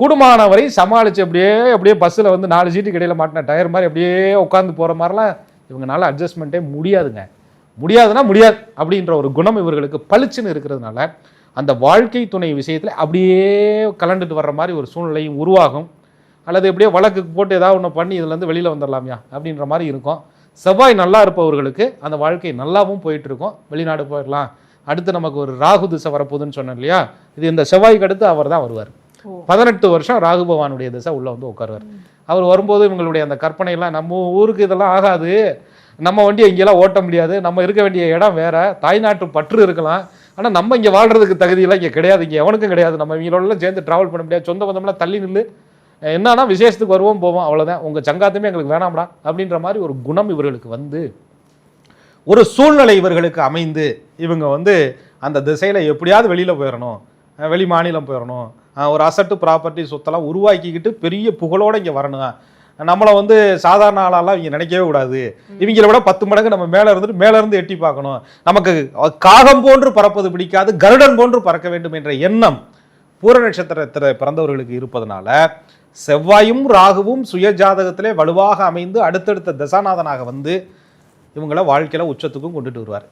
கூடுமானவரை சமாளித்து அப்படியே அப்படியே பஸ்ஸில் வந்து நாலு சீட்டு கிடையில் மாட்டின டயர் மாதிரி அப்படியே உட்காந்து போகிற மாதிரிலாம் இவங்களால அட்ஜஸ்ட்மெண்ட்டே முடியாதுங்க. முடியாதுன்னா முடியாது அப்படின்ற ஒரு குணம் இவர்களுக்கு பளிச்சுன்னு இருக்கிறதுனால அந்த வாழ்க்கை துணை விஷயத்தில் அப்படியே கலண்டுட்டு வர்ற மாதிரி ஒரு சூழ்நிலையும் உருவாகும். அல்லது எப்படியோ வழக்குக்கு போட்டு ஏதாவது ஒன்று பண்ணி இதுலேருந்து வெளியில் வந்துடலாமியா அப்படின்ற மாதிரி இருக்கும். செவ்வாய் நல்லா இருப்பவர்களுக்கு அந்த வாழ்க்கை நல்லாவும் போயிட்டுருக்கும். வெளிநாடு போயிடலாம். அடுத்து நமக்கு ஒரு ராகு திசை வரப்போகுதுன்னு சொன்னேன் இல்லையா? இது இந்த செவ்வாய்க்கு அடுத்து அவர் தான் வருவார். பதினெட்டு வருஷம் ராகு பகவானுடைய திசை உள்ள வந்து உட்காருவார். அவர் வரும்போது இவங்களுடைய அந்த கற்பனையெல்லாம் நம்ம ஊருக்கு இதெல்லாம் ஆகாது. நம்ம வண்டியை இங்கெல்லாம் ஓட்ட முடியாது. நம்ம இருக்க வேண்டிய இடம் வேற. தாய்நாட்டு பற்று இருக்கலாம். ஆனால் நம்ம இங்கே வாழ்றதுக்கு தகுதியெல்லாம் இங்கே கிடையாது. இங்கே எவனுக்கும் கிடையாது. நம்ம இவங்களோட சேர்ந்து ட்ராவல் பண்ண முடியாது. சொந்த பந்தம்லாம் தள்ளி நில்லு. என்னன்னா விசேஷத்துக்கு வருவோம் போவோம் அவ்வளோதான் உங்கள் சங்காத்தமே எங்களுக்கு வேணாம்டா. அப்படின்ற மாதிரி ஒரு குணம் இவர்களுக்கு வந்து ஒரு சூழ்நிலை இவர்களுக்கு அமைந்து இவங்க வந்து அந்த திசையில் எப்படியாவது வெளியில் போயிடணும் வெளி மாநிலம் போயிடணும் ஒரு அசட்டு ப்ராப்பர்ட்டி சொத்தெல்லாம் உருவாக்கிக்கிட்டு பெரிய புகழோட இங்க வரணும் நம்மளை வந்து சாதாரண ஆளாலாம் இங்க நினைக்கவே கூடாது. இவங்களை விட பத்து மடங்கு நம்ம மேல இருந்துட்டு மேல இருந்து எட்டி பார்க்கணும். நமக்கு காகம் போன்று பறப்பது பிடிக்காது கருடன் போன்று பறக்க வேண்டும் என்ற எண்ணம் பூர நட்சத்திரத்தில் பிறந்தவர்களுக்கு இருப்பதனால செவ்வாயும் ராகுவும் சுய ஜாதகத்திலே வலுவாக அமைந்து அடுத்தடுத்த தசாநாதனாக வந்து இவங்கள வாழ்க்கையில உச்சத்துக்கும் கொண்டுட்டு வருவார்.